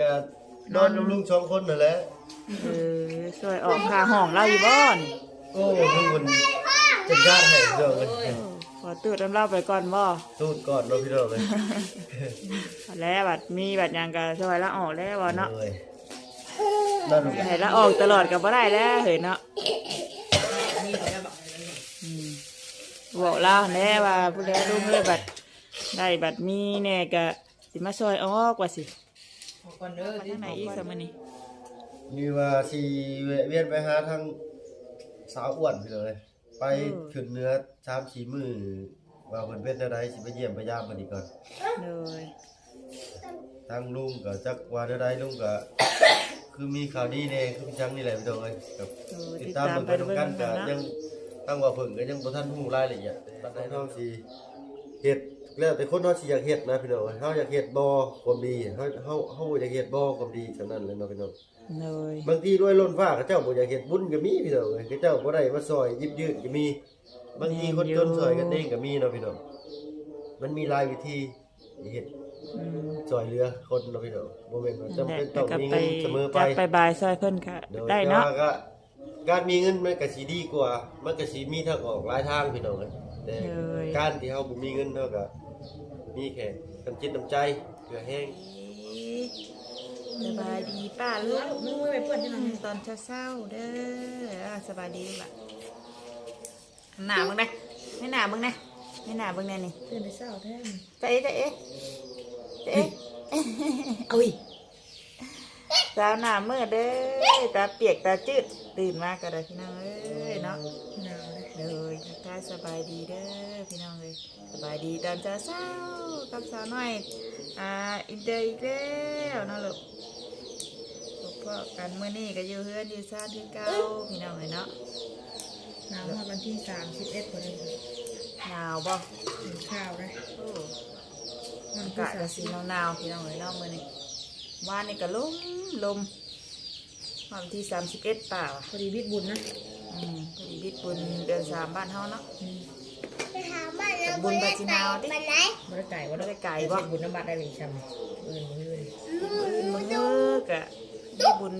ก็นอนกับลุงสองคนนั่นแหละเออช่วยออกค่าห้องเราอยู่บ่นี่โอ้ลุงมันจัดการให้เรื่องเลยขอตูดน้ำเล่าไปก่อนบ่ตูดก่อนเนาะพี่น้องเลยแล้วบัดมีบัดหยังก็ช่วยละออกแล้วบ่เนาะเลยนั่นให้ละออกตลอดก็บ่ได้แล้วเห็นเนาะมีแต่บอกอืมบอกเล่าแน่ว่าผู้ใดรู้เมื่อบัดได้บัดมีแน่ก็สิมาช่วยออกว่าสิ ขอก่อนเด้อไปทางไหนอีกสมัยนี้นี่ว่าสิแวะเวียนไปหาทางสาวอ้วนพี่น้องเลย ไปขึ้นเนื้อชามสีมือว่าเพิ่นเป็นอะไรสิไปเยี่ยมไปยามเพิ่นอีกก่อนเลยทางลุงก็จักว่าได้ลุงก็ คือมีข่าวดีแน่คือพี่จังนี่แหละพี่น้องเอ้ยครับเออติดติดตามตามเบิ่งไปไปด้วยนำกักันนก็เนาะยังตั้งว่าเพิ่นก็ยังบ่ทันฮู้รายละเอียดปานใดเฮาสิเฮ็ด แล้วแต่คนเฮาสิอยากเฮ็ดนะพี่น้องเฮาอยากเฮ็ดบ่ความดีเฮาเฮาเฮาอยากเฮ็ดบ่ความดีฉะนั้นเลยเนาะพี่น้องเลยบางทีด้วยล้นฟ้าเขาเจ้าบ่อยากเฮ็ดบุญก็มีพี่น้องเอ้ยเขาเจ้าบ่ได้มาซอยยิบยืดก็มี บางทีคนจนซอยกันเองก็มีเนาะพี่น้องมันมีหลายวิธีเฮ็ดอืมซอยเหลือคนเนาะพี่น้องบ่แม่นว่าจำเป็นต้องก็มีไปเงินเสมอไป จักไปบายซอยเพิ่นค่ะโดยได้เนาะแต่ว่ก็การมีเงินมันก็สิดีกว่า มันก็สิมีทางออกหลายทางพี่น้องเอ้ยแต่เลยการที่เฮาบ่มีเงินเท่าก็ มีแค่น้ำจิตน้ำใจเพื่อแห้งสบายดีป้าลูกมึงไม่ไปเพื่อนที่นั่นตอนเช้าๆเด้ออ่าสบายดีลูกล่ะหนามึงนะไม่หนามึงนะไม่หนามึงแน่นี่เพื่อนไปเศร้าแท้จะเอ๊ะจะเอ๊ะจะเอ๊ะเอาอีกสาวหนาเมื่อเด้อตาเปียกตาจืดตื่นมากก็ได้พี่น้องเอ้ยเนาะหนาว เลยเลยทักทายสบายดีเด้อพี่น้องเลยสบายดีตอนเช้าเช้าๆกับสาวน้อยอ่าอินเตอร์อีกแล้วเนาะลูกพบพ่อกันเมื่อนี้ก็อยู่เฮือนอยู่ซ่านที่เก่าพี่น้องเลยเนาะหนาวมาวันที่สามสิบเอ็ดคนเลยหนาวบ่กินข้าวเลยโอ้วันอาที่กาศสาก็มสีหนาวๆพี่น้องเลยเนาะมื้อนี้วานนี่ก็ลมลมวันที่สามสิบเอ็ดป่าวะพอดีวิทย์บุญนะอืมพอดี บิดบุญเดือนสามบ้านเฮาเนาะไปหาบ้านเราบุญบาจินาวดิบ้านไหนบริไก่ว่าบ่ได้ไก่วิบ่ทย์บุญน้ำบัตรได้หรือจำอื่นมืออื่นอื่นมื้อกะได้บุญ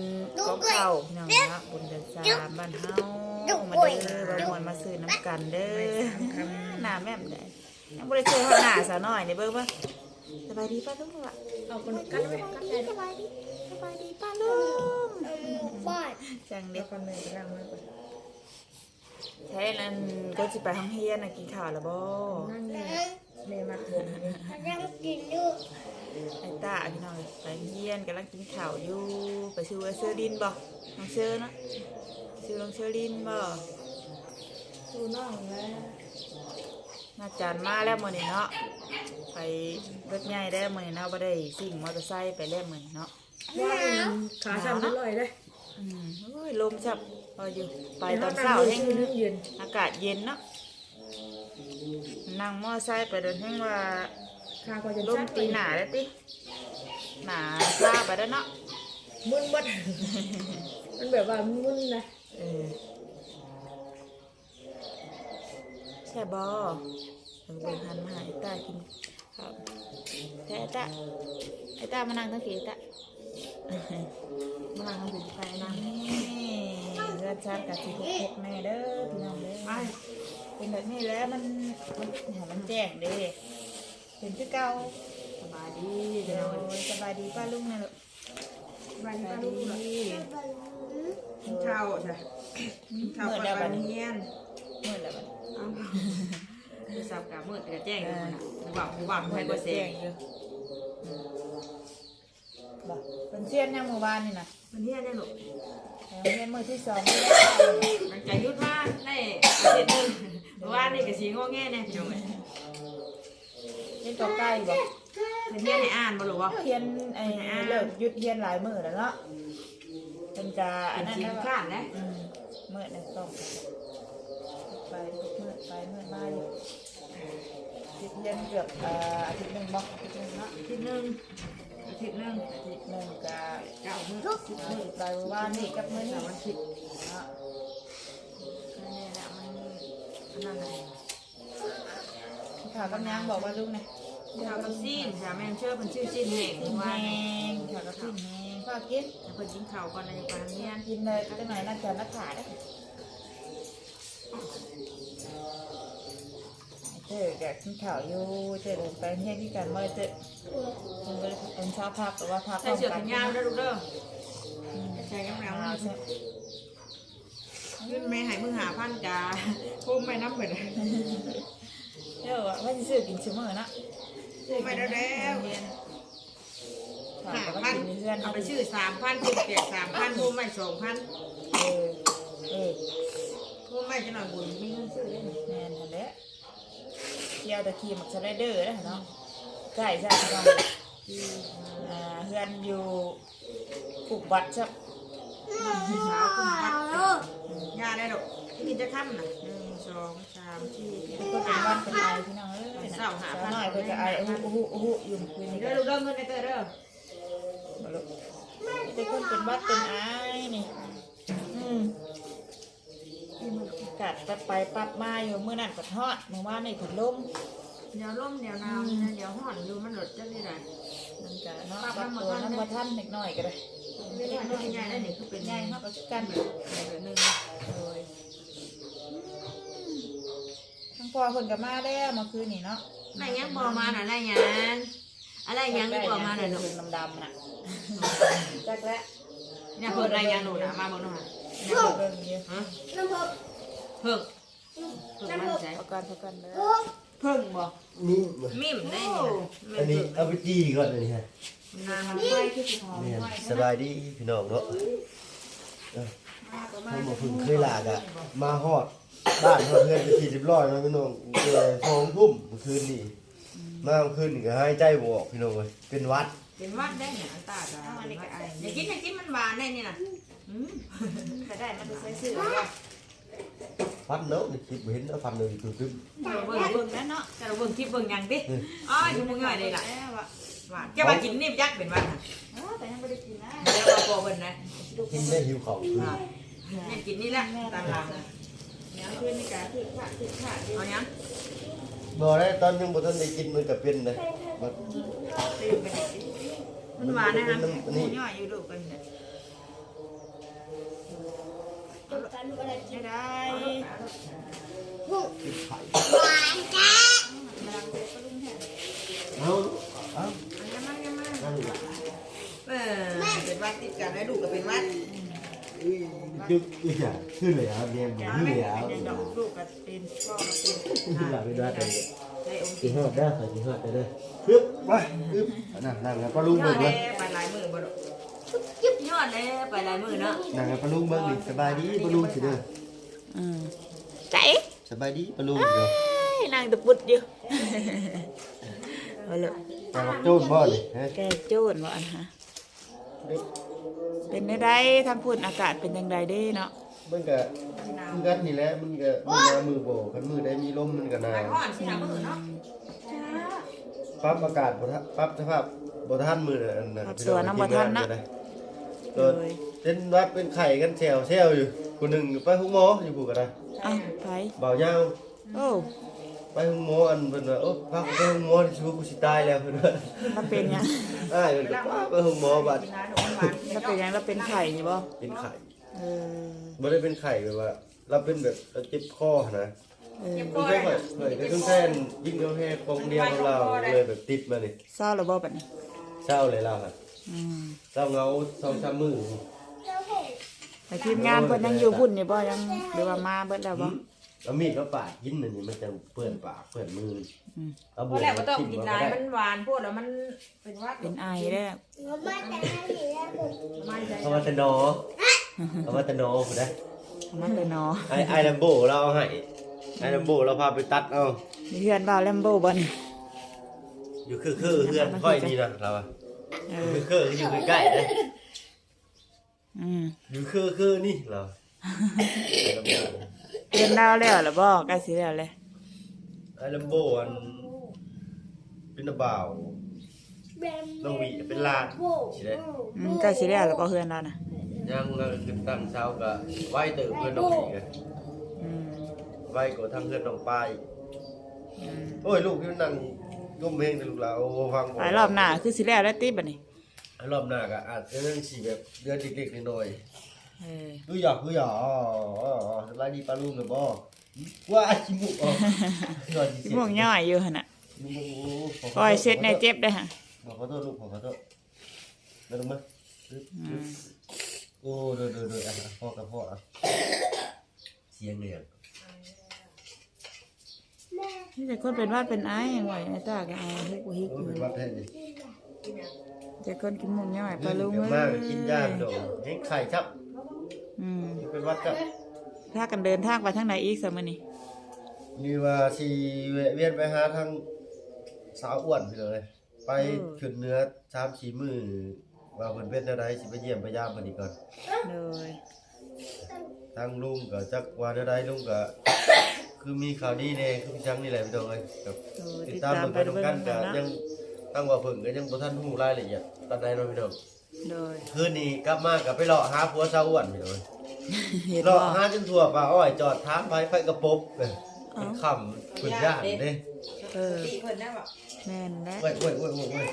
ของเขาพี่น้องเนาะบุญเดือนสามบ้านเฮามาเด้อบ่มวนมาซื้อน้ำกันเด้อหน้าแม่มได้ยังบ่ได้เจอเฮาหน้าซะหน่อยนี่เบิ่งเบิ่งสบายดีป้าลุงล่ะเอาคนกันไว้กันได้สบายดีสบายดีป้าลุงบ้านจังเด็เด็กกคนหนึ่งกำลังมาก่อน แท้นั้นก็สิไปห้องเฮียนน่ะกินข้าวแล้วบ่นั่งเนี่ยแม่มาทวงเลยยังกินอยู่ไอ้ตาพี่น้องไปเฮียนกำลังกินข้าวอยู่ไปซื้อไอ้เสื้อดินบ่น้องเสื้อเนาะซื้อน้องเสื้อดินบ่ดูน้องแล้วน่าจานมาแล้วมื้อนี้เนาะไปรถใหญ่ได้มื้อนี้เนาะบ่ได้ซิ่งมอเตอร์ไซค์ไปแล้วมื้อนี้เนาะว่าขาสั่นนิดหน่อยเลยอืมโอ้ยลมจับ พออยู่ไปตอนเช้าเอแห้งงยืนอากาศเย็นเนาะนั่งมอไซค์ไปเดินแห้งว่าขาก็จะลมตีหนาแล้วติหนาซาไปแล้วเนาะมึนบัดมันแบบว่ามึนนะเออใช่บอเพิ่งไปหันมาหาไอ้ตากินข้าวแท้ไอ้ตาไอ้ตามานั่งทั้งผีไอ้ตามาทำถึงไปนะนี่เลื อดชาติกับสีหกหกแม่เด้อพี่น้องเด้อเป็นแบบนี้แล้วมันมันเห็นมันแจ้งเด้เป็นคือเก่าสบายดีเดี๋ยวสบายดีป้าลุงนะลูกสบายสบายดีดีกินข้าวใช่กินข้าวก่อนวันเฮียนเมื่อแล้วบัดเอาคือสับกับมืดกับแจ้งอยู่นะหมู่บ้านหมู่บ้านใครก็เสียงอยู่ บ่เป็นเชียนยังหมู่บ้านนี่นะมันเฮียนได้หรอเชียนมือที่สองนี่มันจะยุดมาได้อาทิตย์หนึงเมื่อวานนี่ก็สีงอแง่แน่พี่น้องเอ้ยเล่นตัวใกล้บ่มันเฮียนให้อ่านบ่หรือวะเทียนไอ้เลิกหยุดเทียนหลายมือแล้วเนาะเป็นกาอัอันนนั้นสีนะข้านนะอืมมือนั่นต้องไปมือไปมือมาอยู่หยุดเทียนเกือบเอ่ออาทิตย์หนึ่งบ่อาทิตย์หนึ่งเนาะอาทิตย์หนึง อาทิตย์หนึงอาทิตย์หนึ่งกะเก้ามื้อสิบมือไปว่านี่กับมือนี่สามวันสิบเนาะนั่แหละมันนนั้นแหละข่าวกำยังบอกว่าลูกนะข้าวกับซีนสามแม่งเชื่อเป็นชื่อซีนแหงขึ้นว่างข่าวก็ขึ้นแหงข้าวกินให้เพิ่นกินข้าวก่อนในปานเรียนกินเลยก็จังไหนน่าจะนักขาได้ เจอแกกินข้าวอยู่เจอเดินไปเฮียที่กันเมื่อเจอมันก็เป็นชอบพักแต่ว่าพักใส่เสื้อแขนยาวเด้อลูกเด้อใส่กำลังมาขึ้นแม่ให้มึงหาพันกาโคมไปน้ำเบิดเดี๋ยวว่าจะซื้อกินชิมเมอร์นะโคมไปแล้วแล้วเรียนหาหาพัพันนเพื่อนเอาไปชื่อสามพันโคมเปียกสามพันโคมไปสองพันเออเออโคมไปจะหน่อยบุญมีเงินซื้อได้ แมนนั่นแหละเที่ยว ตะคีมักสไลเดอร์นะเนาะใกล้ใช่ไหมอ่าเพื่อนอยู่ผูกบัตรชับสาวคุณพัดยาได้ดอกกินจะค่ำน่ะหนึ่งสองสามสี่ก็เป็นวันเป็นไอพี่น้องเอ้ยนะสาวน้อยเพื่อจะไออู้อู้อู้อยู่คืนนี้เด้ก็อลูกเด้อเงินในเตอเด้อมาลูกแต่คนเป็นวัดเป็นไอนี่อืม กัดปัดไปปัดมาอยู่เมื่อนั้นก็ทอดเมื่อวานในผัดลมเดี๋ยวร่มเดี๋ยวหนาวเดี๋ยวห่อนอยู่มันหลดจังนี่ได้มันก็เนาะปัดตัวน้ำมาท่านเล็กน้อยก็ได้ไม่ได้ไม่ใหญ่ได้นี่คือเป็นใหญ่ใหญ่เนาะเนาะก็กันแบบหนึ่งโดยทั้งพ่อเพิ่นก็มาแล้วเมื่อคืนนี่เนาะอะไรยังบอมาน่ะอะไรยังอะไรยังที่บอมาน่ะหนูเพิ่นดำๆน่ะจักแล้วเนี่ยเพิ่งอะไรยังหนูน่ะมาบอกหน่อยเนี่ยเบิ่งอยู่ฮะน้ำเพิ่ม เพิ่งเพิ่งมั่นใจประกันประกันเด้อเพิ่งบอกนี่มิ่มได้เนี่ยอันนี้เอาไปจี้ก่อนเลยฮะนางมันไฟคือสิหอมเนี่ยสบายดีพี่น้องเนาะเออเขาบอกเพึ่งเคยลากอะมาฮอดบ้านฮอดเพื่อนไปสี่สิบร้อยเนาะพี่น้องเจอสองทุ่มเมื่อคืนนี่มาเมื่อคืนนี่ก็ให้ใจบออกพี่น้องเลยเป็นหวัดเป็นวัดได้เนี่ยอันตาจ้าอย่ากินอย่ากินมันหวานได้นี่น่ะอืมก็ได้มันใส่ซื้อว่า ฟันเนาะนี่คิดบ่เห็นเอาฟันเลยคือคือเราเบิ่งเบิ่เบิ่งงแล้วเนาะแต่เราเบิ่งคลิปเบิ่งยังดิอ๋ออยู่มึงง่ายเลยล่ะแล้วอะหวานจะมากินนี่ยักษ์เป็นวันน่ะเออแต่ยังไม่ได้กินนะเดี๋ยวเราโปรเบิ่งนะกินได้หิวเขาคือเนี่ยกินนี่แหละตามหลังนะเนี่ยคืนนี้ก็คือขาดคือขาดอยู่เอาเนี้ยบ่ได้ตอนยังบ่ทันได้กินมันก็เป็นเลยบัดตื่นไปได้กินมันหวานนะครับมัหมูนี่ย่อยอยู่ลูกกันเนี่ย กันอะไรไม่ได้กินไข่หวานจ้าเอาเอายังมายังมานั่งอยู่เออเป็นวัดติดกันให้ลูกก็เป็นวัดอุ้ยจึกอีกอะขึ้นเลยอะเรียนบ่ขึ้นเลยอะยังดอกลูกกับตีนพ่อกับตีนขึ้นหลังเป็นวัดเลยได้องค์สิฮอดได้ค่ะสิฮอดได้เด้อปึ๊บไปปึ๊บนั่งนั่งแล้วปลาลุงยอเบิ่ดงเลเลยยไปหลายมือบ่ดอก ยึบยอดเลยไปหลายมือเนาะนั่งแล้วปลาลุงเบิ่งนี่สบายดีปลาลุงสิเด้ออืมใจสบายดีปลาลุงเด้อนางตะปุดอยู่เอาลยแต่ว่าโจนบ่นี่ฮะแกโจนว่อันฮะเป็นได้ไดทางพุ่นอากาศเป็นยังไงเด้เนาะมันก็คือกันนี่แหละมันก็มือหน้ามือโบคันมือได้มีลมมันก็นาไปวห่อนสิหามือเนาะปรับอากาศบ่ทันปรับสภาพบ่ทันมือน่ะอันนั้นครับส่วนน้ำบ่ทันนะ ตัวเป็นวัดเป็นไข่กันแซวแซวอยู่คนหนึงไปหุงหมออยู่ผู้ก็ได้อ้าวไปเบายาวโอ้ไปหุงหมออันเพิ่นว่าโอ้พากูไปหุงหมอที่ชูกูสิตายแล้วเพิ่นว่าเราเป็นหยังอ้ายเพิ่นก็พาไปหุงหมอบัดกินน้ำหวานหวานเราเป็นหยังเราเป็นไข่นี่บ่เป็นไข่เออบ่ได้เป็นไข่แบบว่า เราเป็นแบบเราเจ็บคอนะเออคือเคยเคยเคยก็ต้องแทนยิงกาแฟกองเดียวของเราเลยแบบติดมานี่เศร้าแล้วบ่บัดนี้เศร้าเลยเราครับ อืมเศร้าเหงาสองสามมื้อแล้วผมแต่ทีมงานเพิ่นยังอยู่พุ่นนี่บ่ยังหรือว่ามาเบิดแล้วบ่แล้วมีดก็ปาดกินอันนี้มันจะเปื้อนปากเปื้อนมืออืมเอาเพบัวราะแหละว่าต้องจิ้มกินก็น้ำได้มันหวานพูดแล้วมันเป็นวัดเป็นไอเด้อหนูมาแต่ให้หนูแล้วผมมันใจเอามาแตะนอเอามาแตะนอผู้ได้มันเลยเนาะไอไอลัมโบเราเอาให้ไอลัมโบเราพาไปตัดเอามีเพื่อนบ่าวแลมโบ้บ่นี่อยู่คือคือเพื่อนค่อยนี่นะเราอะเออยู่อ คือคืออยู่ใกล้ๆเลยอืมอยู่คือคือนี่เราไอลัมโบเรียนแล้วแล้วล่ะบ่ใกล้สิแล้วเลยไอลัมโบอันเป็นนาบ่าวแบมน้องหวีเป็นลานโบ้สิได้อืมใกล้สิแล้วล่ะบ่เพื่อนเราน่ะยังเราขึ้นตั้งเช้าก็ไหวเติมเพื่อนน้องหวีกันอืมไหวก็ทางเพื่อนน้องป้ายอืมโอ้ยลูกพี่นั่ง ก้มเพลงแต่ลูกเราโอ้ฟังหลายรอบหน้าคือสิแล้วแล้วติบัดนี้รอบหน้าก็อาจจะเรื่องสีแบบเดือนเด็กๆหน่อยเออๆดูหยอกดูหยอกอ๋ออ๋ออ๋อสบายดีปลาลุงหรือบ่ว่าชิมุกอ๋อหน่อยสิม่วงย่อยอยู่หั่นน่ะโอ้โหปล่อยเสร็จในเจ็บได้อฮะบอกขอโทษลูกขอโทษไม่ต้องมาอืมโอ้เดือดเดือดเดือดอะพ่อกับพ่ออะเสียงเนี่ย นี่แต่คนเป็นหว่าเป็นไอ้ยังไหวไอ้ตาก็ไอ้ฮิกบ่ฮิกโอ้อยู่เป็นวัดแท้ดิแต่คนกินม่วงย่อยปลาลุงเดี๋ยวเอ้มายกินยาดอกเห็นไข่ครับอืมเป็นวัดครับถ้ากันเดินทางไปทางไหนอีกซะมื้อนี้นี่ว่าสีแวะเวียนไปหาทางสาวอ้วนไปเลย ไปขึ้นเนื้อชามชีมือว่าเพิ่นเป็นอะไรสิไปเยี่ยมไปยามเพิ่นอีกก่อนเลยทางลุงก็จักว่าอะไรลุงก็ คือมีข่าวดีแน่คือพี่จังนี่แหละพี่น้องเอ้ยครับโอ้ติดติดตามตามเบิ่งไปไปด้วยนำกักันนก็เนาะยังตั้งว่าเพิ่งก็ยังบ่ทันฮู้รายละเอียดปานใดเนาะพี่น้องเลยคืนนี้กลับมาก็ไปเลาะหาผัวสาวอ้วนพี่น้องเอ้ยเห็นเลาะบ่หาจนทั่วป่าอ้อยจอดถามไปไฟกระปบเอ้ยเป็นค่ำเพิ่นย่านเด้เออตีเพิ่นได้บ่แม่นแล้วโอ้ยโอ้ยโอ้ยโอ้ยโอ้ย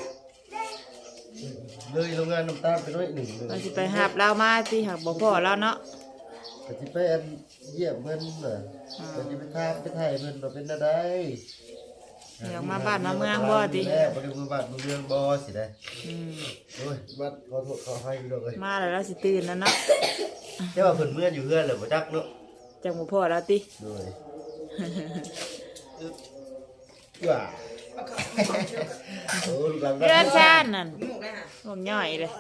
เลยโรงงานน้ำตาลไปด้วยหนึ่งเลยเราสิไปหาบเรามาสิหักบ่พอแล้วเนาะ ก็สิไปอันเยี่ยมเพิ่นน่ะอ่าก็สิไปทามไปไทยเพิ่นว่าเป็นอะไรอยากมาบ้านมาเมืองบ่ติ แม่บ่ได้มาบ้านมาเมืองบ่สิได้อืมโอ้ยบัดขอโทษขอให้พี่น้องเอ้ยมาแล้วเราสิตื่นแล้วเนาะแต่ว่าเพิ่นเมื่อนอยู่เฮือนแล้วบ่จักเนาะจังบ่พอแล้วติโดยว้า โอ้ลูกหลานเดือนชานนั่นหมูกเลยค่ะพวกย่อยเลย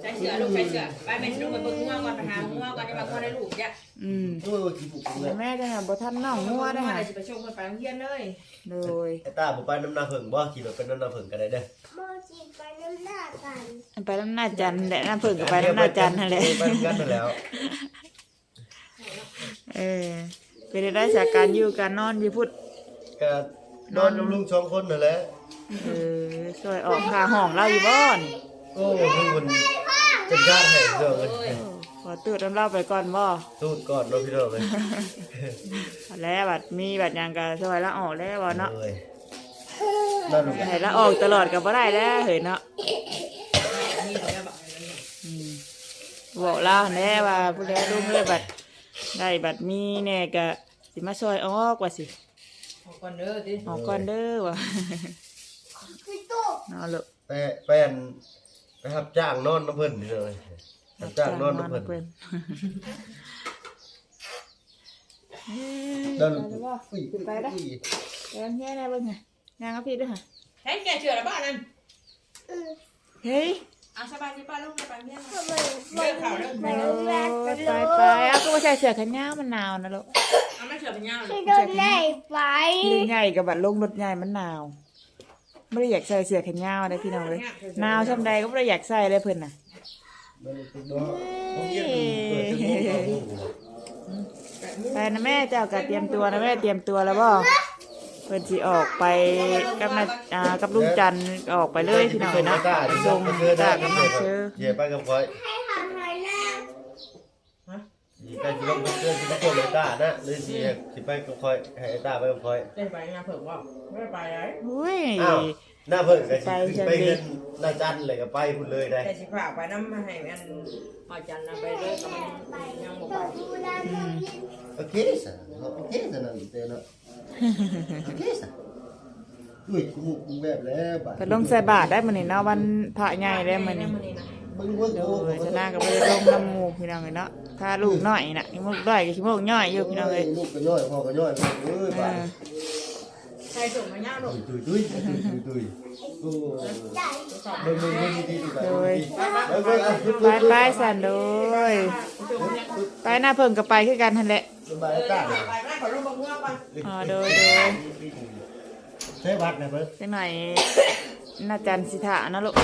ใช้เสือลูกใช้เสือไปแม่ลูกไปเบิ่งงัวก่อนไปหางัวก่อนจะมางัวได้ลูกจ้ะอืมโอ้ยขี้บุกเลยแม่จะหาบ่ทันน้องงัวได้งัวหาได้สิไปชมเพิ่นไปโรงเรียนเลยโดยไอ้ตาบ่ไปน้ำนาเพิ่งบ่ขี่รถไปน้ำนาเพิ่งก็ได้เด้อโมจิไปน้ำหน้ากันอันไปน้ำหน้าจันทร์แหละน้ำเพิ่งก็ไปน้ำหน้าจันทร์นั่นแหละไปกันนั่นแล้วเออเป็นได้จากการอยู่การนอนอยู่พุทธก็นอนกับลุงสองคนนั่นแหละ เออช่วยออกค่าห้องเราอยู่บ่นโอ้ลุงคนจัดการให้เด้อเอ้ยขอตืดน้ำเล่าไปก่อนบ่สูดก่อนเนาะพี่น้องเอ้ยแล้วบัดมีบัดหยังก็ช่วยละออกแล้วบ่เนาะเอ้ยนั่นลูกให้ละออกตลอดก็บ่ได้แล้วเฮ้ยเนาะนี่เขาจะบอกอืมบอกเล่าแน่ว่าผู้ใดลุงเลยบัดได้บัดมีแน่ก็สิมาช่วยออกว่าสิ ออกก่อนเด้อติออกก่อนเด้อว่ะ พี่ตุ๊กเนาะลูกไปไปอันไปรับจ้างนอนน้ำเพิ่นนี่เลยรับจ้างนอนน้ำเพิ่นเพิ่นนั่นไปบ่อุ้ยไปเด้อไปกันแย่แน่เบิ่งไงย่างกับพี่ด้วยค่ะใช้แก่เชือแล้วบ้านนั้นอืมเฮ้ยอะสบายดีป้าลูกไปเรียนทำไมเรื่องข่าวเรื่องไปโอ้โรงเรียนกันไปเลไปยเอาก็มาใส่เสื้อแขนยาวมันหนาวนะลูกเอาไม่เชือเป็นยาวเลยพี่โดนไล่ไปยืนใหญ่กับบัดลงรถใหญ่มันหนาว ไม่ได้อยากใส่เสื้อแขนยาวเลยพี่น้องเลยหนาวช่ำใดก็ไม่ได้อยากใส่เลยเพิ่นน่ะนั่นเป็นเนาะผมเรียนเปิดจะโง่เอาไปนะแม่เจ้าก็เตรียมตัวนะแม่เตรียมตัวแล้วบ่เพิ่นสิออกไปกับนาอ่ากับลุงจันทร์ก็ออกไปเลยพี่น้องเลยเนาะส่งตากับน้องเชื่อเหยียบไปกับคอย ให้ทำอะไรนะ สิไปสิลงไปเชื่อสิไปโกนไอ้ตานะเลยสิสิไปกับคอยให้ไอ้ตาไปกับคอยได้ไปงานเพิ่มว่าไม่ได้ไปเลยอุ้ย อ้าวหน้าเพิ่งก็สิไปขึ้นจังไปเลยเงินหน้าจันเลยก็ไปพุ่นเลยได้แต่สิพาไปน้ำมาให้แม่นอาจารย์นำไปเลยก็มันยังบ่ไปดูแลหนูยินโอเคสิโอเคสินะเต้เนาะโอเคสิอุ้ยกูมึงแบบแล้วบาดเพิ่นลงใส่บาตรได้มื้อนี้เนาะวันพระใหญ่ได้มื้อนี้นี้นะมึงเบิ่งโดกูยชนะกับไปลงน้ำหมูพี่น้องเลยเนาะ ถ้าลูกน้อยน่ะขี้มูกด้อยกับขี้มูกย่อยอยู่พี่น้องเลยลูกก็ย่อยพ่อก็ย่อยเอ้ยบาดใครส่งมาย่าลูกตุยตุยตุยตุยตุยโอ้ใหญ่มึงมึงมึงดีดีไปโดยแล้วก็อะไปไปสันโดยไปหน้าเพิ่งกับไปคือกันทันแหละสบายตาไปได้ขอลงบังงัวก่อนอ๋อโดยโดยใช้วัดนะเพิ่นจังหน่อยน่าจันสิทานะลูก ว้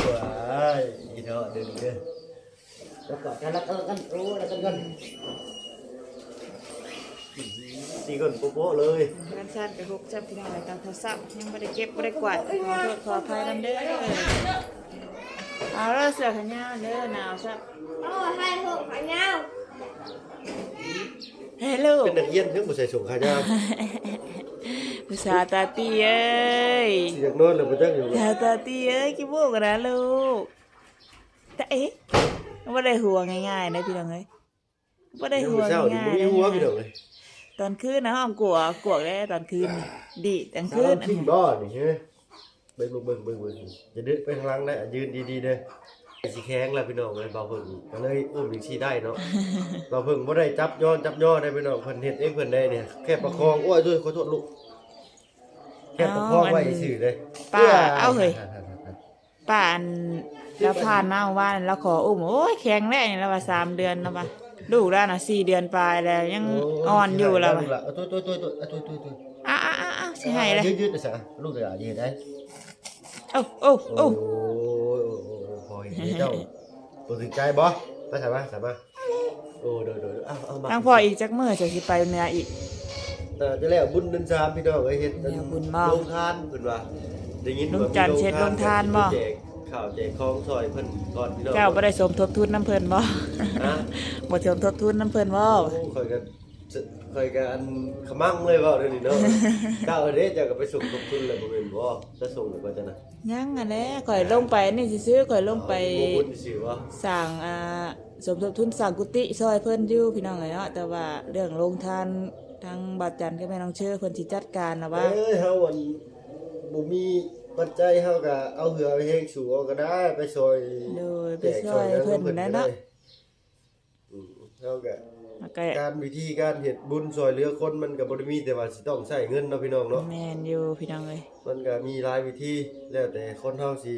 ายอีเถอะเดินเด้อ แล้วก็กันแล้วกันโอ้แล้วกันกันตีกันโป๊ะเลยงานชาติกับลูกจับพี่น้องเลยตามโทรศัพท์ยังไม่ได้เก็บไม่ได้กวาดขอโทษขออภัยกันเด้อเอาเด้อเสือขนยาวเด้อหนาวซับโอ้ให้หกพันเงาเฮ้ยลูกเป็นนักเรียนเพิ่งบ่ใส่ส่งขายาวภาษาตาตีเอ้ยอยากนอนแล้วบ่จักอยู่ตาตาตีเอ้ยกี่โมงกันนะลูกแต่เอ๊ะ บ่ได้หัวง่ายๆนะพี่น้องเอ้ยบ่ได้หัวเช้านี่ง่ายบ่ๆมีนะหัวพี่น้องเลยตอนคืนนะห้องกลัวกลัวได้ตอนคืนนี่ดีตอนคืนอันทิ้งนี้บ่นี่ใช่ไหมเบิ่งเบิ่งเบิ่งเบิ่งจะดึกไปข้างหล่างได้ยืนดีๆเด้อสิแข็งแล้วพี่น้องเลยเบาเพิ่งก็เลยอุ้มอีกทีได้เนาะเบาเพิ่งบ่ได้จับย้อนจับย่อได้พี่น้องเพิ่นเฮ็ดเองเพิ่นได้เนี่ยแค่ประคองโอ้ยด้วยขอโทษลูกแค่ประคองไว้ซื่อเลยป้าเอาเฮ้ยป้าอัน แล้วผ่านมาเมื่อว่านแล้วขออุ้มโอ้ยแข็งแรงแล้วว่าสามเดือนแล้วว่าลูกแล้วนะสี่เดือนปลายแล้วยังอ่อนอยู่แล้วว่ะเอาตัวตัวตัวตัวเอาตัวตัวตัวอ้าอ้าอ้าอ้าสิให้เลยยืดยืดๆซะลูกเดี๋ยวยืดได้โอ้โอ้โอ้โอ้ยพอเห็นเจ้าตัวถึงใจบ่ไปสามารถสามารถโอ้เดี๋ยวเดี๋ยวเอาเอามาทางพ่ออีกจักมื้อจะสิไปเหนืออีกเออจะแล้วบุญเดือนสามพี่น้องเอ้ยเฮ็ดแล้วบุญบ่ลงทานเพิ่นว่าได้ยินลุงจันทร์เช็ดลงทานบ่แจก ข้าวแจกของซอยเพิ่นก่อนพี่น้องเจ้าบ่ได้สมทบทุนน้ำเพิ่นบ่ฮะบ่สมทบทุนน้ำเพิ่นบ่โอ้ข่อยก็ข่อยก็อันขมั่งเลยเว้าเดี๋ยวนี้เนาะเจ้าเด้เจ้าก็ไปส่งลงทุนแล้วบ่แม่นบ่จะส่งแล้วบ่จังนะยังอะแหละข่อยลงไปนี่ซื่อๆข่อยลงไปบ่บุญสิว่าสร้างอ่าสมทบทุนสร้างกุฏิซอยเพิ่นอยู่พี่น้องเอ้ยเนาะแต่ว่าเรื่องโรงทานทางบาดจันทร์ก็แม่น้องเชื่อเพิ่นสิจัดการนะว่าเอ้ยเฮาอันบ่มี ปัจจัยเฮาก็เอาเหือไปแห้งสู่เอาก็ได้ไปซอยโดยไปช่วยเพิ่นได้เนาะอืมเฮาก็แล้วก็การวิธีการเฮ็ดบุญซอยเหลือคนมันก็บ่ได้มีแต่ว่าสิต้องใช้เงินเนาะพี่น้องเนาะแม่นอยู่พี่น้องเอ้ยมันก็มีหลายวิธีแล้วแต่คนเฮาสิ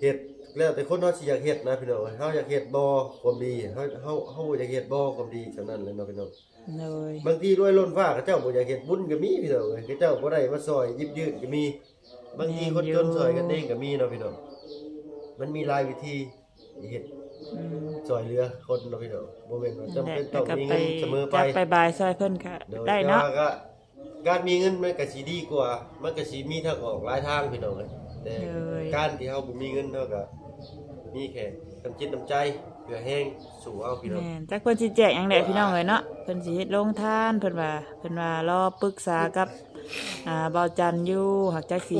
เฮ็ดแล้วแต่คนเฮาสิอยากเฮ็ดนะพี่น้องเฮาอยากเฮ็ดบ่ความดีเฮาเฮาเฮาบ่อยากเฮ็ดบ่ความดีเท่านั้นเลยเนาะพี่น้อง โดยบางทีรวยล้นฟ้าเขาเจ้าบ่อยากเฮ็ดบุญก็มีพี่น้องเอ้ยเขาเจ้าบ่ได้มาซอยยิบยืดก็มี บางทีคนจนซอยกันเองก็มีเนาะพี่น้องมันมีหลายวิธีเฮ็ดอืมซอยเหลือคนเนาะพี่น้องบ่แม่นว่านั่จำนแหละเป็นแล้ต้อวงก็มีไปเงินเสมอไป จักไปบายซอยเพิ่นก็โดยได้เนาะแต่ว่ก็การมีเงินมันก็สิดีกว่า มันก็สิมีทางออกหลายทางพี่น้องเอ้ยแต่เลยการที่เฮาบ่มีเงินเฮาก็มีแค่น้ำจิตน้ำใจ เพื่อแห้งสู่เอาพี่น้อง แม่นจักเพิ่นสิแจกหยังแหละพี่น้องเอ้ยเนาะเพิ่นสิเฮ็ดโรงทานเพิ่นว่าเพิ่นว่ารอปรึกษากับอ่าเบาจันอยู่หักจักสิ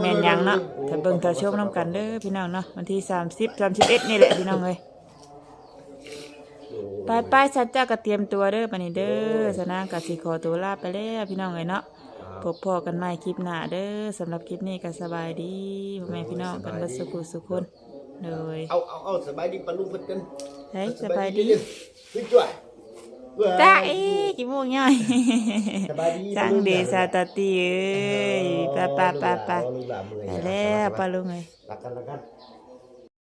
แม่นยังเนาะถ้าเบิ่งถ้าชมน้ำกันเด้อพี่น้องเนาะวันที่ 30 31นี่แหละพี่น้องเอ้ยไปไปสัตว์เจ้าก็เตรียมตัวเด้อบัดนี้เด้อสนางก็สิขอตัวลาไปแล้วพี่น้องเอ้ยเนาะพบพอกันใหม่คลิปหน้าเด้อสำหรับคลิปนี้ก็สบายดีพ่อแม่พี่น้องกันเบิดสุขสุขคน เลยเอาเอาเอาสบายดีปะลุงเพิ่นกันเฮ้ยสบายดีขึ้นจ้วยจ้าเอ้กี่โมงย่อยสบายดีจังเดซาตาตีเอ้ยไปไปไปไปลูกหลานเมื่อยไปแล้วปะลุงเอ้ยรักกันรักกันไ